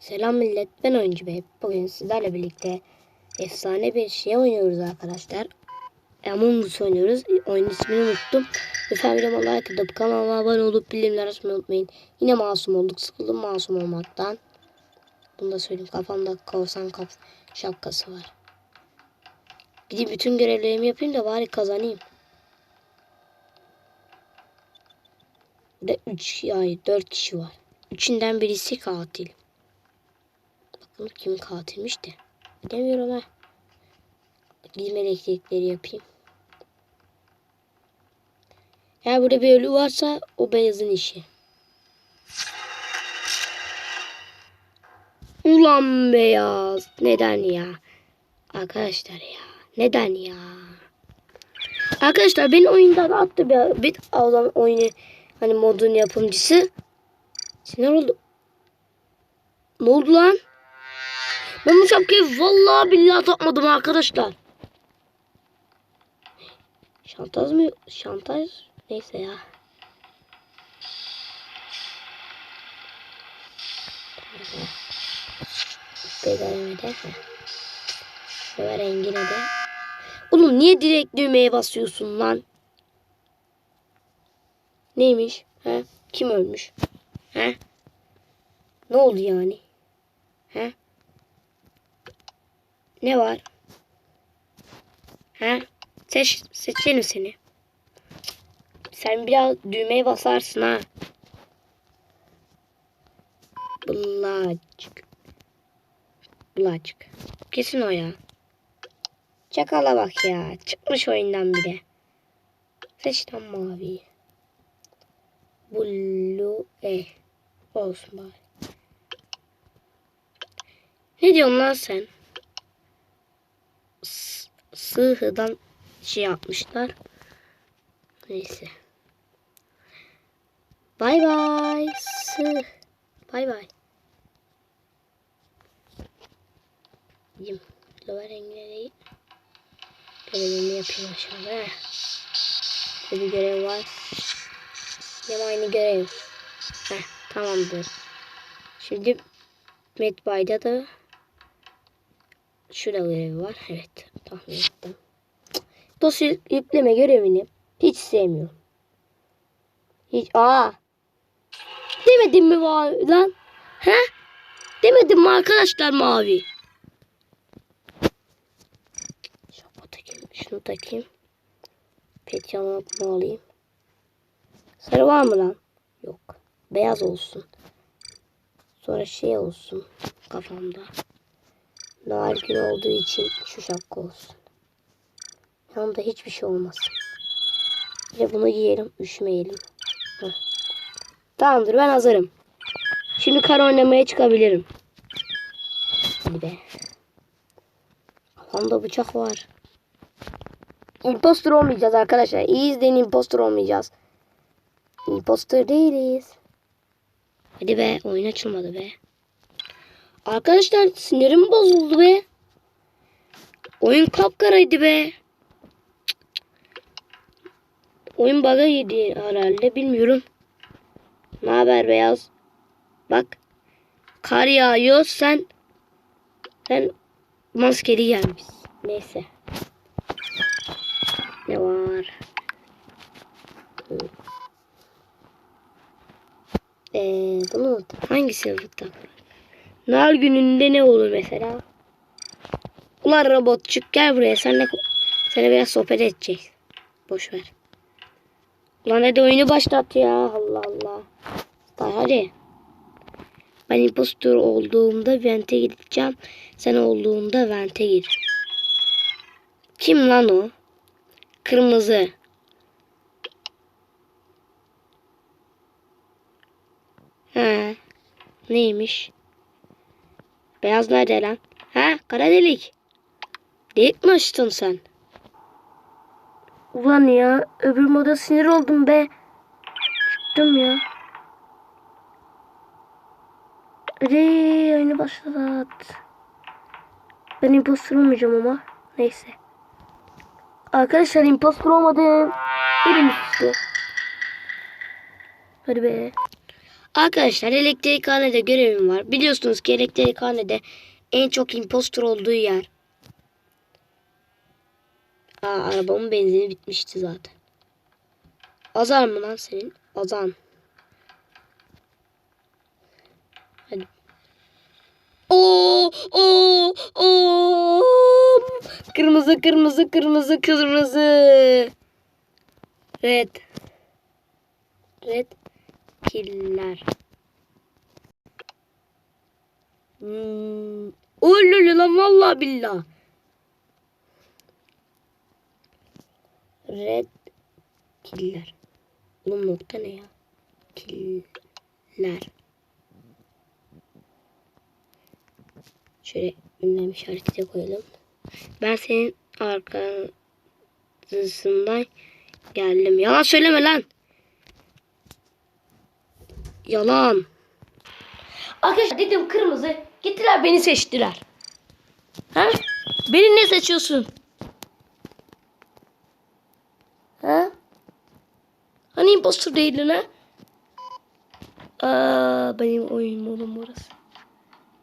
Selam millet ben oyuncu bey. Bugün sizlerle birlikte efsane bir şey oynuyoruz arkadaşlar. Among Us oynuyoruz. Oyun ismini unuttum. Lütfen videoma like atıp kanalıma abone olup bildirimleri açmayı unutmayın. Yine masum olduk. Sıkıldım masum olmaktan. Bunu da söyleyeyim. Kafamda korsan kaf şapkası var. Gidip bütün görevlerimi yapayım da bari kazanayım. Burada 3 ay 4 kişi var. Üçünden birisi katil. Bakalım kim katilmiş de. Bilemiyorum ha. Gideyim elektrikleri yapayım. Eğer burada bir ölü varsa o beyazın işi. Ulan beyaz. Neden ya? Arkadaşlar ya. Neden ya? Arkadaşlar beni oyundan attı bir, bir adam oyunu hani modun yapımcısı. Sinir oldu. Ne oldu lan? Ben bu şapkayı vallahi billahi takmadım arkadaşlar. Şantaj mı? Şantaj? Neyse ya. Bedelime de. Şöyle rengine de. Oğlum niye direkt düğmeye basıyorsun lan? Neymiş? He? Kim ölmüş? He? Ne oldu yani? He? Ne var? He? Seç, seçelim seni. Sen biraz düğmeye basarsın ha. Bulacık. Bulacık. Kesin o ya. Çakala bak ya. Çıkmış oyundan bile. Seç lan maviyi. Blue E. Olsun bari. Ne diyorsun lan sen? S- Sığhıdan şey yapmışlar. Neyse. Bay bay. Sığ. Bay bay. Gideyim. Lower rengileri görevimi yapayım aşağıda. Burada bir görev var. Yine aynı görev. Heh, tamamdır. Şimdi Medbay'da da şurada görevi var. Evet. Tahmin ettim. Dosya yükleme görevini hiç sevmiyorum. Hiç. Aa. Demedim mi mavi lan? He? Demedim mi arkadaşlar mavi? Şapa takayım. Şunu takayım. Pet yanıltma alayım. Sarı var mı lan? Yok. Beyaz olsun. Sonra şey olsun kafamda. Noel günü olduğu için şu şapka olsun. Yanımda hiçbir şey olmasın. Bir de bunu giyelim, üşümeyelim. Heh. Tamamdır, ben hazırım. Şimdi kar oynamaya çıkabilirim. Hadi be. Kafamda bıçak var. Impostor olmayacağız arkadaşlar. İyi izleyin impostor olmayacağız. Impostor değiliz. Hadi be oyun açılmadı be. Arkadaşlar sinirim bozuldu be. Oyun kapkaraydı be. Oyun bug'a yedi herhalde bilmiyorum. Ne haber beyaz? Bak. Kar yağıyor sen sen maskeli gelmişsin. Neyse. Ne var? Ee, bunu hangisi takılır? Nar gününde ne olur mesela? Ulan robotçuk gel buraya. Seninle, sana biraz sohbet edeceğiz. Boş ver. Ulan hadi oyunu başlat ya. Allah Allah. Daha hadi. Ben impostor olduğumda vente gideceğim. Sen olduğunda vente gir. Kim lan o? Kırmızı. He. Neymiş? Beyaz nerede lan? Ha? Kara delik. Delik mi açtın sen? Ulan ya. Öbür moda sinir oldum be. Çıktım ya. Hadi oyunu başlat. Ben impostor olmayacağım ama. Neyse. Arkadaşlar impostor olmadım. Benim üstü. Hadi be. Arkadaşlar elektrikhanede görevim var. Biliyorsunuz ki elektrikhanede en çok impostor olduğu yer. Aa, arabamın benzini bitmişti zaten. Azar mı lan senin? Azan. Hadi. Oo, oo. Kırmızı, kırmızı, kırmızı, kırmızı. Red. Red killer. Hmm. Öyle lan vallahi billah. Red killer. Oğlum nokta ne ya? Killer. Şöyle ünlem işareti de koyalım. Ben senin arkasından geldim. Yalan söyleme lan. Yalan. Arkadaşlar dedim kırmızı. Gittiler beni seçtiler. Ha? Beni ne seçiyorsun? Ha? Hani impostor değildin ha? Aa, benim oyun modum burası.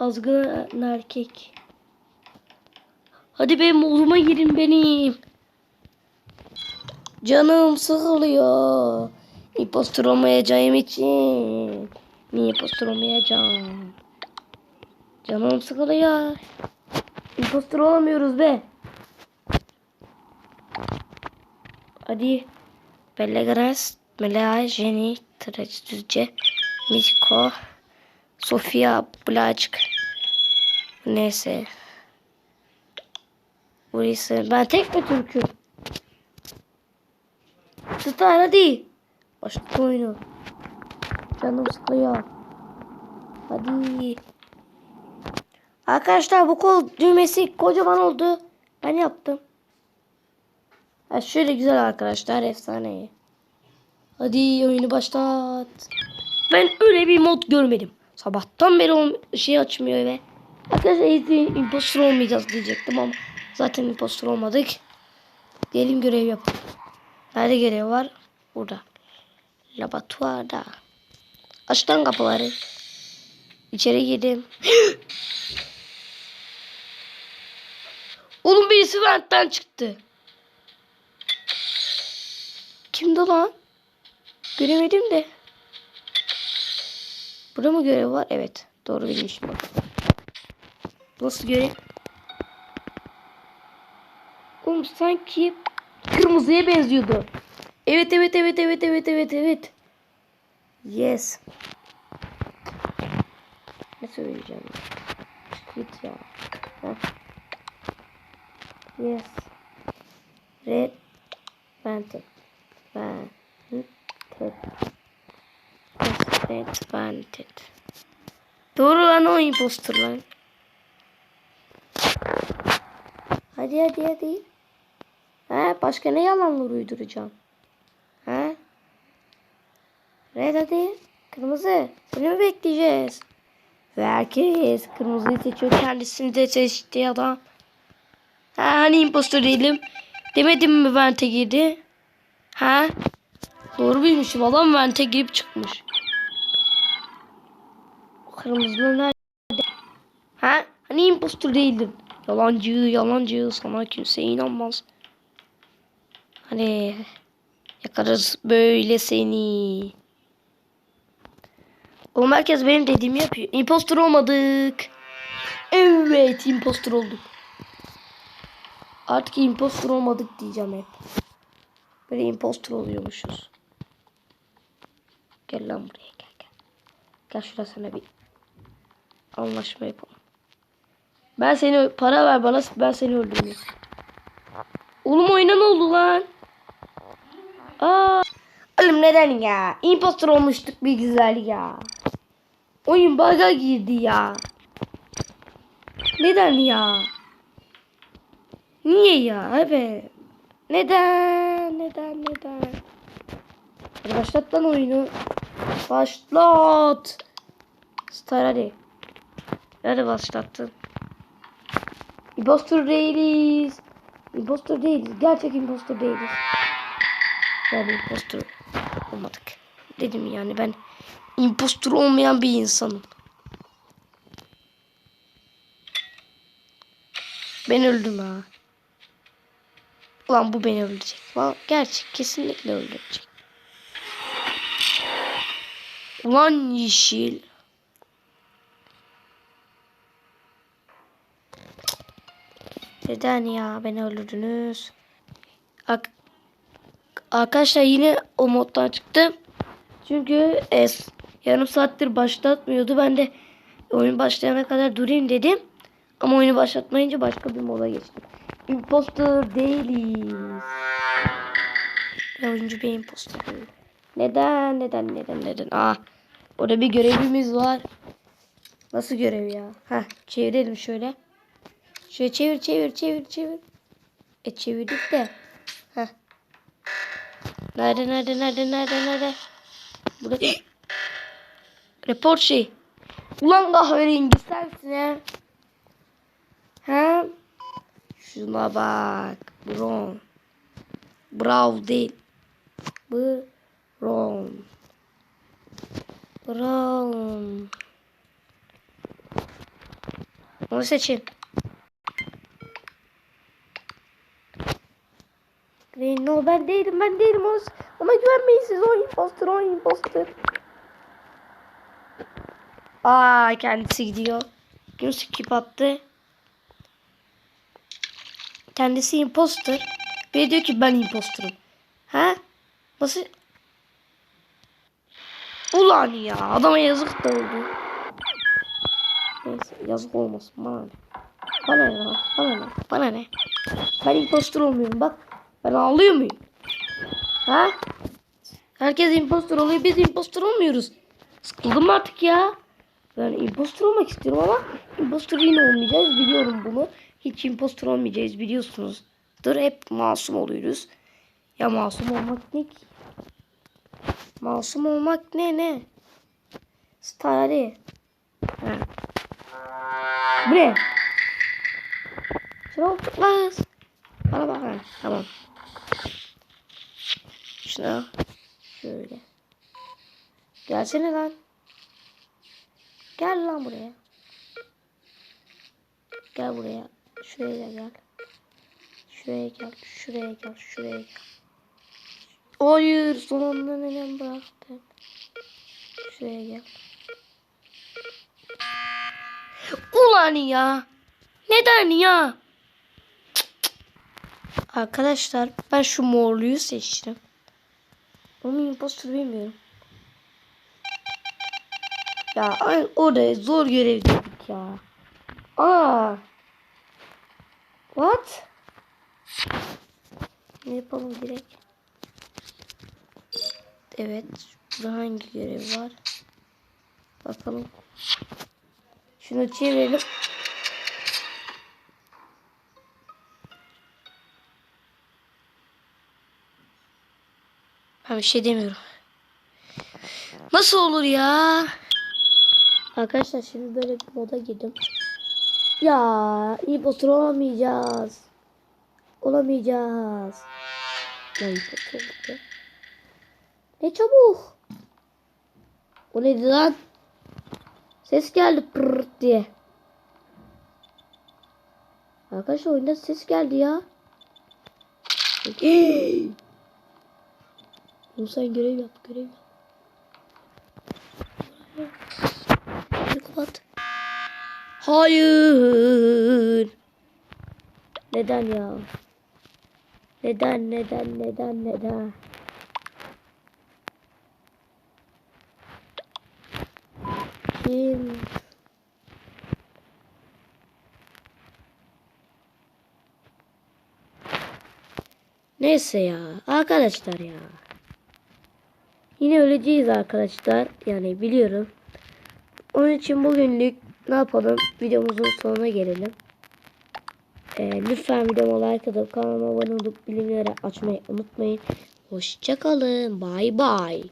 Azgın erkek. Hadi benim moduma girin benim. Canım sıkılıyor. İmpostor olmayacağım için. İmpostor olmayacağım? Canım sıkılıyor. İmpostor olamıyoruz be. Hadi. Bellegras, Melea, Jenny, Tracidüce, Miko, Sofia, Blacık. Neyse. Burası. Ben tek mi Türk'üm? Star hadi. Başka oyunu. Canım sıkılıyor. Hadi. Arkadaşlar bu kol düğmesi kocaman oldu. Ben yaptım. Ha şöyle güzel arkadaşlar efsane. Hadi oyunu başlat. Ben öyle bir mod görmedim. Sabahtan beri şey açmıyor ve arkadaşlar impostor olmayacağız diyecektim ama zaten impostor olmadık. Diyelim görev yapalım. Nerede görev var? Burada. Laboratuvarda. Aç lan kapıları. İçeri girdim. Oğlum birisi ventten çıktı. Kimdi lan? Göremedim de. Burada mı görev var? Evet. Doğru bilmişim. Nasıl görev? Oğlum sanki kırmızıya benziyordu. Evet evet evet evet evet evet evet. Yes. Ne söyleyeceğim? Quit ya. Yes. Red. Vanted. Vanted. Yes, red vanted. Doğru lan o impostor lan. Hadi hadi hadi. Ha, başka ne yalanlar uyduracağım? Ha? Red hadi. Kırmızı. Seni mi bekleyeceğiz? Ve herkes kırmızıyı seçiyor. Kendisini de seçti adam. Ha, hani impostor değilim? Demedim mi vente girdi? Ha? Doğru bilmişim. Adam vente girip çıkmış. Kırmızılı nerede? Ha? Hani impostor değildin? Yalancı, yalancı. Sana kimse inanmaz. Hani yakarız böyle seni. Oğlum herkes benim dediğimi yapıyor. Impostor olmadık. Evet impostor olduk. Artık impostor olmadık diyeceğim hep. Böyle impostor oluyormuşuz. Gel lan buraya gel gel. Gel şurada sana bir anlaşma yapalım. Ben seni para ver bana ben seni öldürmeyeyim. Oğlum oyuna ne oldu lan? Aa, oğlum neden ya? Impostor olmuştuk bir güzel ya. Oyun bug'a girdi ya. Neden ya? Niye ya? Evet. Neden? Neden? Neden? Hadi başlat lan oyunu. Başlat. Star hadi. Hadi başlattın. Impostor değiliz. Impostor değiliz. Gerçek impostor değiliz. Yani impostor olmadık. Dedim yani ben impostor olmayan bir insanım. Ben öldüm ha. Ulan bu beni öldürecek. Gerçek kesinlikle öldürecek. Ulan yeşil. Neden ya beni öldürdünüz? Ak- Arkadaşlar yine o moddan çıktım. Çünkü e, yarım saattir başlatmıyordu. Ben de oyun başlayana kadar durayım dedim. Ama oyunu başlatmayınca başka bir moda geçtim. Imposter değiliz. Ya oyuncu bir imposter. değil. Neden neden neden neden? Aa, orada bir görevimiz var. Nasıl görev ya? Heh, çevirelim şöyle. Şöyle çevir çevir çevir çevir. E çevirdik de. Heh. Nerede nerede nerede nerede nerede? Burada. Report şey. Ulan kahverengi sensin he. He? Şuna bak. Brown. Brown değil. Brown. Brown. Onu seçin. Green no ben değilim ben değilim ona güvenmeyin siz o imposter o imposter. Aa kendisi gidiyor. Kim skip attı? Kendisi imposter. Ve diyor ki ben imposterım. Ha? Nasıl? Ulan ya adama yazık da oldu. Neyse yazık olmasın bana ne. Bana ne? Bana ne? Bana ne? Ben imposter olmuyorum bak. Ben ağlıyor muyum? Ha? Herkes imposter oluyor biz imposter olmuyoruz. Sıkıldım artık ya. Ben imposter olmak istiyorum ama imposter yine olmayacağız biliyorum bunu. Hiç imposter olmayacağız biliyorsunuz. Dur hep masum oluyoruz. Ya masum olmak ne ki? Masum olmak ne ne? Stari. Ha. Bu ne? Şuna tıklas. Bana bak ha. Tamam. Şuna. Şöyle. Gelsene lan. Gel lan buraya. Gel buraya. Şuraya gel. Şuraya gel. Şuraya gel. Şuraya gel. Hayır. Son anda neden bıraktın? Şuraya gel. Ulan ya. Neden ya? Arkadaşlar ben şu morluyu seçtim. Onun impostor bilmiyorum. Ya ay- orada zor görev ya. Aa. What? Ne yapalım direkt? Evet. Burada hangi görev var? Bakalım. Şunu çevirelim. Ben bir şey demiyorum. Nasıl olur ya? Arkadaşlar şimdi böyle bir moda girdim. Ya impostor olamayacağız. Olamayacağız. Ya impostor gitti. Ne çabuk. O neydi lan? Ses geldi pırrt diye. Arkadaşlar oyunda ses geldi ya. Sen görev yap, görev yap. Hadi kapat. Hayır. Neden ya? Neden, neden, neden, neden? Kim? Neyse ya. Arkadaşlar ya. Yine öleceğiz arkadaşlar. Yani biliyorum. Onun için bugünlük ne yapalım? Videomuzun sonuna gelelim. Ee, lütfen videoma like atıp kanalıma abone olup bildirimleri açmayı unutmayın. Hoşçakalın. Bay bay.